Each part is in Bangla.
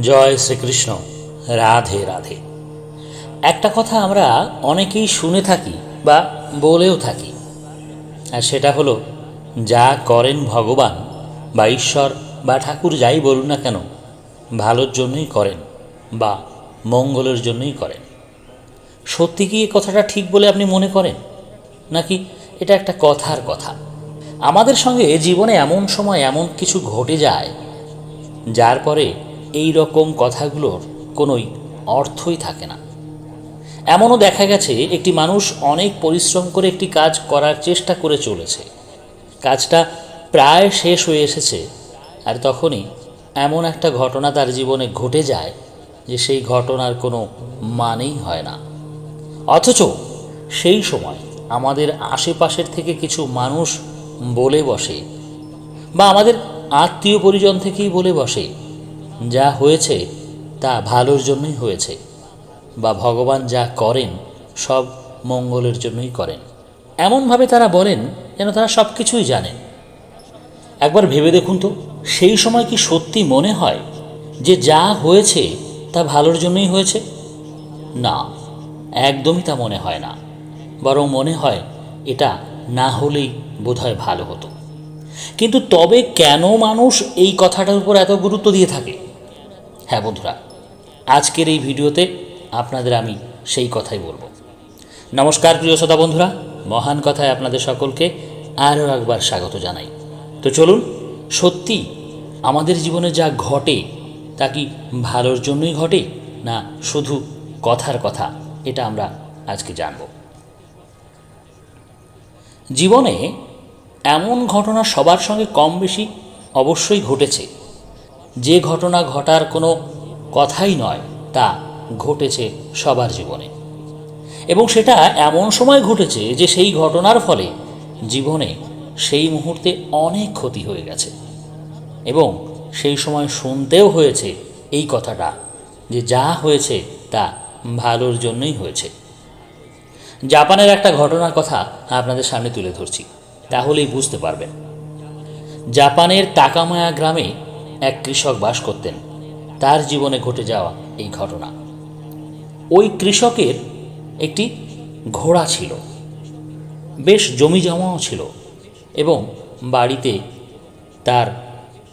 জয় শ্রীকৃষ্ণ, রাধে রাধে। একটা কথা আমরা অনেকেই শুনে থাকি বা বলেও থাকি, আর সেটা হলো, যা করেন ভগবান বা ঈশ্বর বা ঠাকুর যাই বলুন না কেন, ভালোর জন্যই করেন বা মঙ্গলের জন্যই করেন। সত্যি কি এ কথাটা ঠিক বলে আপনি মনে করেন? নাকি এটা একটা কথার কথা? আমাদের সঙ্গে জীবনে এমন সময় এমন কিছু ঘটে যায়, যার পরে এই রকম কথাগুলোর কোনোই অর্থই থাকে না। এমনও দেখা গেছে একটি মানুষ অনেক পরিশ্রম করে একটি কাজ করার চেষ্টা করে চলেছে। কাজটা প্রায় শেষ হয়ে এসেছে আর তখনই এমন একটা ঘটনা তার জীবনে ঘটে যায় যে সেই ঘটনার কোনো মানেই হয় না। অথচ সেই সময় আমাদের আশেপাশের থেকে কিছু মানুষ বলে বসে বা আমাদের আত্মীয় পরিজন থেকেই বলে বসে যা হয়েছে তা ভালোর জন্যই হয়েছে বা ভগবান যা করেন সব মঙ্গলের জন্যই করেন। এমনভাবে তারা বলেন যেন তারা সব কিছুই জানেন একবার ভেবে দেখুন তো, সেই সময় কি সত্যি মনে হয় যে যা হয়েছে তা ভালোর জন্যই হয়েছে? না, একদমই তা মনে হয় না। বরং মনে হয় এটা না হলেই বোধহয় ভালো হতো। কিন্তু তবে কেন মানুষ এই কথাটার উপর এত গুরুত্ব দিয়ে থাকে? হ্যাঁ বন্ধুরা, আজকের এই ভিডিওতে আপনাদের আমি সেই কথাই বলব। নমস্কার প্রিয় শ্রোতা বন্ধুরা, মহান কথায় আপনাদের সকলকে আরও একবার স্বাগত জানাই। তো চলুন, সত্যি আমাদের জীবনে যা ঘটে, তা কি ভালোর জন্যই ঘটে, না শুধু কথার কথা, এটা আমরা আজকে জানব। জীবনে এমন ঘটনা সবার সঙ্গে কম বেশি অবশ্যই ঘটেছে। যে ঘটনা ঘটার কোনো কথাই নয়, তা ঘটেছে সবার জীবনে। এবং সেটা এমন সময় ঘটেছে যে সেই ঘটনার ফলে জীবনে সেই মুহূর্তে অনেক ক্ষতি হয়ে গেছে। এবং সেই সময় শুনতেও হয়েছে এই কথাটা যে যা হয়েছে তা ভালোর জন্যই হয়েছে। জাপানের একটা ঘটনার কথা আপনাদের সামনে তুলে ধরছি, তাহলেই বুঝতে পারবেন। জাপানের তাকামায়া গ্রামে এক কৃষক বাস করতেন। তার জীবনে ঘটে যাওয়া এই ঘটনা। ওই কৃষকের একটি ঘোড়া ছিল। বেশ জমি জমাও ছিল এবং বাড়িতে তার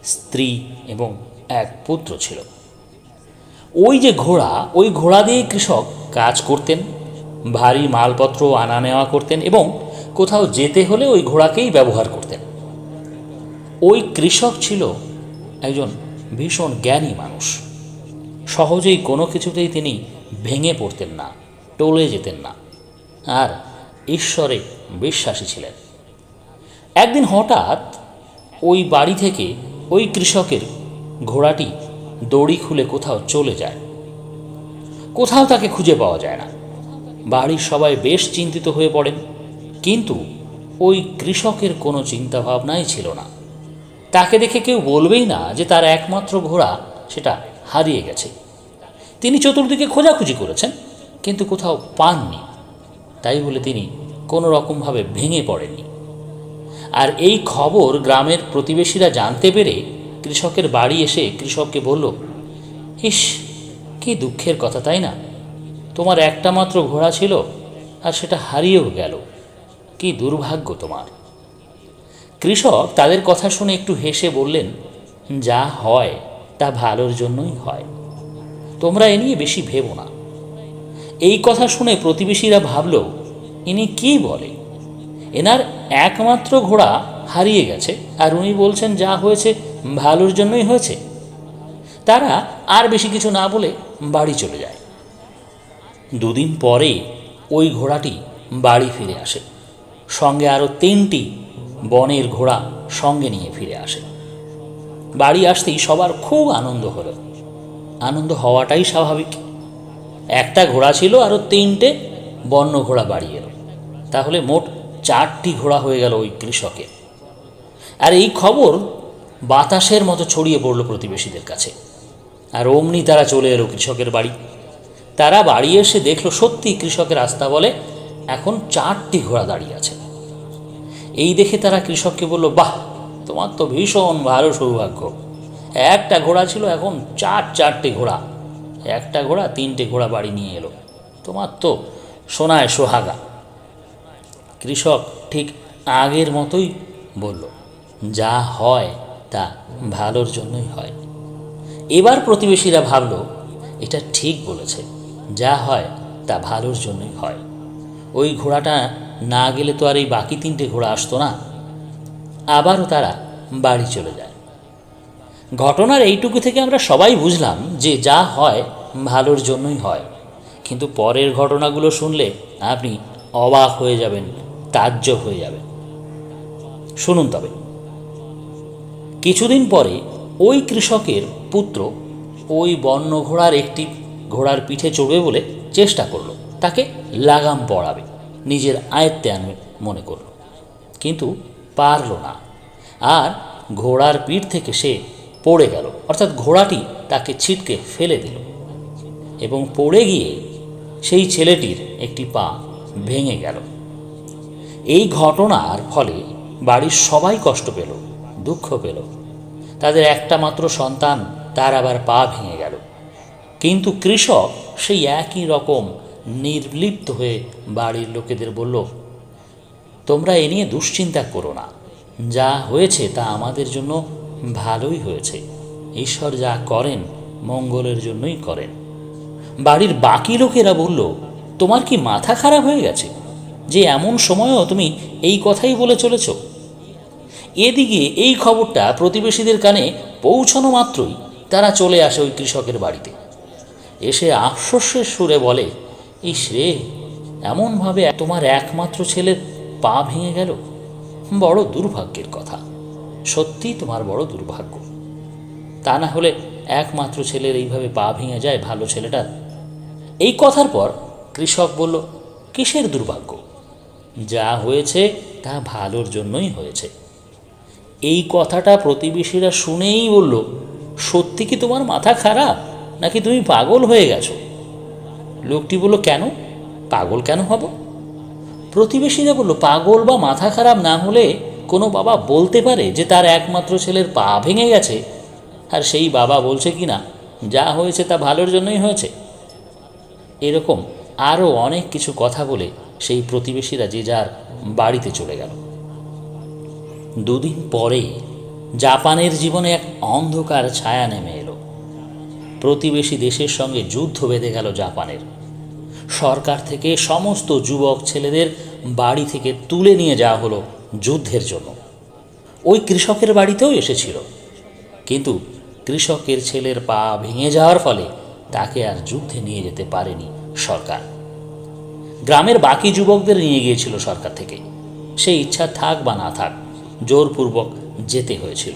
স্ত্রী এবং এক পুত্র ছিল। ওই যে ঘোড়া, ওই ঘোড়া দিয়ে কৃষক কাজ করতেন, ভারী মালপত্র আনা নেওয়া করতেন এবং কোথাও যেতে হলে ওই ঘোড়াকেই ব্যবহার করতেন। ওই কৃষক ছিল একজন ভীষণ জ্ঞানী মানুষ। সহজেই কোনো কিছুতেই তিনি ভেঙে পড়তেন না, টলে যেতেন না। আর ঈশ্বরে বিশ্বাসী ছিলেন। একদিন হঠাৎ ওই বাড়ি থেকে ওই কৃষকের ঘোড়াটি দড়ি খুলে কোথাও চলে যায়। কোথাও তাকে খুঁজে পাওয়া যায় না। বাড়ির সবাই বেশ চিন্তিত হয়ে পড়েন। কিন্তু ওই কৃষকের কোনো চিন্তাভাবনাই ছিল না। তাকে দেখে কেউ বলবেই না যে তার একমাত্র ঘোড়া সেটা হারিয়ে গেছে। তিনি চতুর্দিকে খোঁজাখুঁজি করেছেন, কিন্তু কোথাও পাননি। তাই বলে তিনি কোনো রকমভাবে ভেঙে পড়েননি। আর এই খবর গ্রামের প্রতিবেশীরা জানতে পেরে কৃষকের বাড়ি এসে কৃষককে বলল, ইস, কি দুঃখের কথা, তাই না? তোমার একটা মাত্র ঘোড়া ছিল আর সেটা হারিয়েও গেল। কি দুর্ভাগ্য তোমার। কৃষক তাদের কথা শুনে একটু হেসে বললেন, যা হয়, তা ভালোর জন্যই হয়। তোমরা এ নিয়ে বেশি ভেবো না। এই কথা শুনে প্রতিবেশীরা ভাবল ইনি কি বলে? এনার একমাত্র ঘোড়া হারিয়ে গেছে, আর উনি বলছেন যা হয়েছে, ভালোর জন্যই হয়েছে। তারা আর বেশি কিছু না বলে বাড়ি চলে যায়। দুদিন পরে ওই ঘোড়াটি বাড়ি ফিরে আসে। সঙ্গে আরও তিনটি বনের ঘোড়া সঙ্গে নিয়ে ফিরে আসে। বাড়ি আসতেই সবার খুব আনন্দ হলো। আনন্দ হওয়াটাই স্বাভাবিক। একটা ঘোড়া ছিল আরও তিনটে বন্য ঘোড়া বাড়ি এলো। তাহলে মোট চারটি ঘোড়া হয়ে গেল ওই কৃষকের। আর এই খবর বাতাসের মতো ছড়িয়ে পড়ল প্রতিবেশীদের কাছে। আর অমনি তারা চলে এলো কৃষকের বাড়ি। তারা বাড়ি এসে দেখল সত্যি কৃষকের আস্থা বলে এখন চারটি ঘোড়া দাঁড়িয়ে আছে। এই দেখে তারা কৃষককে বলল, বাহ, তোমার তো ভীষণ ভালো সৌভাগ্য। একটা ঘোড়া ছিল এখন চার চারটে ঘোড়া। একটা ঘোড়া, তিনটে ঘোড়া বাড়ি নিয়ে এলো। তোমার তো সোনায় সোহাগা। কৃষক ঠিক আগের মতোই বলল, যা হয় তা ভালোর জন্যই হয়। এবার প্রতিবেশীরা ভাবল, এটা ঠিক বলেছে। যা হয় তা ভালোর জন্যই হয়। ওই ঘোড়াটা না গেলে তো আর এই বাকি তিনটে ঘোড়া আসতো না। আবারও তারা বাড়ি চলে যায়। ঘটনার এইটুকু থেকে আমরা সবাই বুঝলাম যে যা হয় ভালোর জন্যই হয়। কিন্তু পরের ঘটনাগুলো শুনলে আপনি অবাক হয়ে যাবেন, তাজ্জব হয়ে যাবেন। শুনুন তবে। কিছুদিন পরে ওই কৃষকের পুত্র ওই বন্য ঘোড়ার একটি ঘোড়ার পিঠে চড়বে বলে চেষ্টা করল। তাকে লাগাম পড়াবে নিজের আয়ত্তে আনবে মনে করল। কিন্তু পারল না। আর ঘোড়ার পিঠ থেকে সে পড়ে গেল। অর্থাৎ ঘোড়াটি তাকে ছিটকে ফেলে দিল। এবং পড়ে গিয়ে সেই ছেলেটির একটি পা ভেঙে গেল। এই ঘটনার ফলে বাড়ির সবাই কষ্ট পেল, দুঃখ পেল। তাদের একটা মাত্র সন্তান, তার আবার পা ভেঙে গেল। কিন্তু কৃষক সেই একই রকম নির্লিপ্ত হয়ে বাড়ির লোকেদের বলল, তোমরা এ নিয়ে দুশ্চিন্তা করো না। যা হয়েছে তা আমাদের জন্য ভালোই হয়েছে। ঈশ্বর যা করেন, মঙ্গলের জন্যই করেন। বাড়ির বাকি লোকেরা বলল, তোমার কি মাথা খারাপ হয়ে গেছে? যে এমন সময়ও তুমি এই কথাই বলে চলেছ? এদিকে এই খবরটা প্রতিবেশীদের কানে পৌঁছানো মাত্রই তারা চলে আসে ওই কৃষকের বাড়িতে। এসে আফসোসের সুরে বলে ইস রে, এমনভাবে তোমার একমাত্র ছেলের পা ভেঙে গেল? বড় দুর্ভাগ্যের কথা। সত্যিই তোমার বড় দুর্ভাগ্য। তা না হলে একমাত্র ছেলের এইভাবে পা ভেঙে যায় ভালো ছেলেটার? এই কথার পর কৃষক বলল, কিসের দুর্ভাগ্য? যা হয়েছে তা ভালোর জন্যই হয়েছে। এই কথাটা প্রতিবেশীরা শুনেই বলল, সত্যি কি তোমার মাথা খারাপ? নাকি তুমি পাগল হয়ে গেছো? লোকটি বলল, কেন? পাগল কেন হব? প্রতিবেশীরা বলল, পাগল বা মাথা খারাপ না হলে কোনো বাবা বলতে পারে যে তার একমাত্র ছেলের পা ভেঙে গেছে। আর সেই বাবা বলছে কি না? যা হয়েছে তা ভালোর জন্যই হয়েছে। এরকম আরও অনেক কিছু কথা বলে সেই প্রতিবেশীরা যে যার বাড়িতে চলে গেল। দুদিন পরে জাপানের জীবনে এক অন্ধকার ছায়া নেমে প্রতিবেশী দেশের সঙ্গে যুদ্ধ বেঁধে গেল জাপানের। সরকার থেকে সমস্ত যুবক ছেলেদের বাড়ি থেকে তুলে নিয়ে যাওয়া হলো যুদ্ধের জন্য। ওই কৃষকের বাড়িতেও এসেছিল। কিন্তু কৃষকের ছেলের পা ভেঙে যাওয়ার ফলে তাকে আর যুদ্ধে নিয়ে যেতে পারেনি সরকার। গ্রামের বাকি যুবকদের নিয়ে গিয়েছিল সরকার থেকে। সেই ইচ্ছা থাক বা না থাক, জোরপূর্বক যেতে হয়েছিল।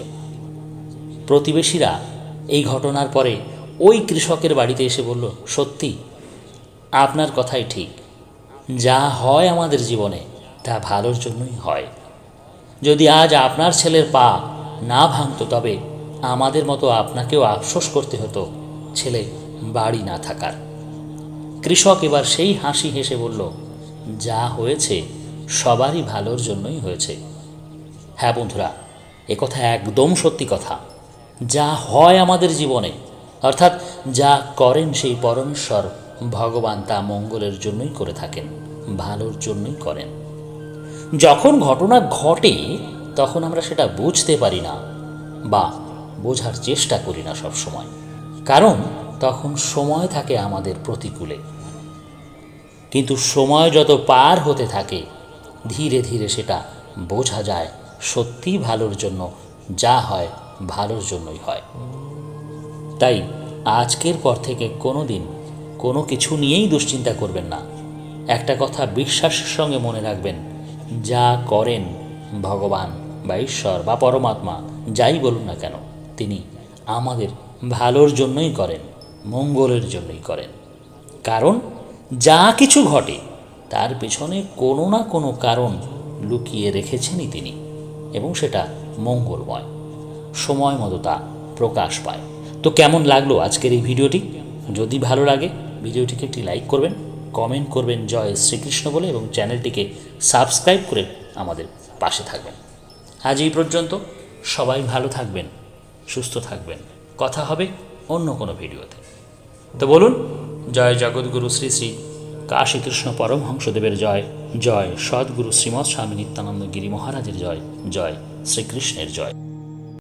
প্রতিবেশীরা এই ঘটনার পরে ওই কৃষকের বাড়িতে এসে বলল, সত্যি, আপনার কথাই ঠিক। যা হয় আমাদের জীবনে, তা ভালোর জন্যই হয়। যদি আজ আপনার ছেলের পা না ভাঙতো, তবে আমাদের মতো আপনাকেও আফসোস করতে হতো, ছেলে বাড়ি না থাকার। কৃষক এবার সেই হাসি হেসে বলল, যা হয়েছে, সবারই ভালোর জন্যই হয়েছে। হ্যাঁ বন্ধুরা কথা একদম সত্যি কথা। যা হয় আমাদের জীবনে অর্থাৎ যা করেন সেই পরমেশ্বর ভগবান তা মঙ্গলের জন্যই করে থাকেন, ভালোর জন্যই করেন। যখন ঘটনা ঘটে, তখন আমরা সেটা বুঝতে পারি না বা বোঝার চেষ্টা করি না সব সময় কারণ তখন সময় থাকে আমাদের প্রতিকূলে। কিন্তু সময় যত পার হতে থাকে, ধীরে ধীরে সেটা বোঝা যায় সত্যিই ভালোর জন্য, যা হয় ভালোর জন্যই হয়। তাই আজকের পর থেকে কোনো দিন কোনো কিছু নিয়েই দুশ্চিন্তা করবেন না। একটা কথা বিশ্বাসের সঙ্গে মনে রাখবেন, যা করেন ভগবান বা ঈশ্বর বা পরমাত্মা, যাই বলুন না কেন, তিনি আমাদের ভালোর জন্যই করেন, মঙ্গলের জন্যই করেন। কারণ যা কিছু ঘটে, তার পেছনে কোনো না কোনো কারণ লুকিয়ে রেখেছেনই তিনি, এবং সেটা মঙ্গলময়। সময় মতো তা প্রকাশ পায়। তো কেমন লাগল আজকের এই ভিডিওটি? যদি ভালো লাগে, ভিডিওটিকে একটি লাইক করবেন, কমেন্ট করবেন জয় শ্রীকৃষ্ণ বলে এবং চ্যানেলটিকে সাবস্ক্রাইব করে আমাদের পাশে থাকবেন। আজ এই পর্যন্ত সবাই ভালো থাকবেন, সুস্থ থাকবেন। কথা হবে অন্য কোনো ভিডিওতে। তো বলুন, জয় জগৎগুরু শ্রী শ্রী কাশীকৃষ্ণ পরমহংসদেবের জয় জয় সদ্গুরু শ্রীমৎ স্বামী নিত্যানন্দ গিরি মহারাজের জয় জয় শ্রীকৃষ্ণের জয়।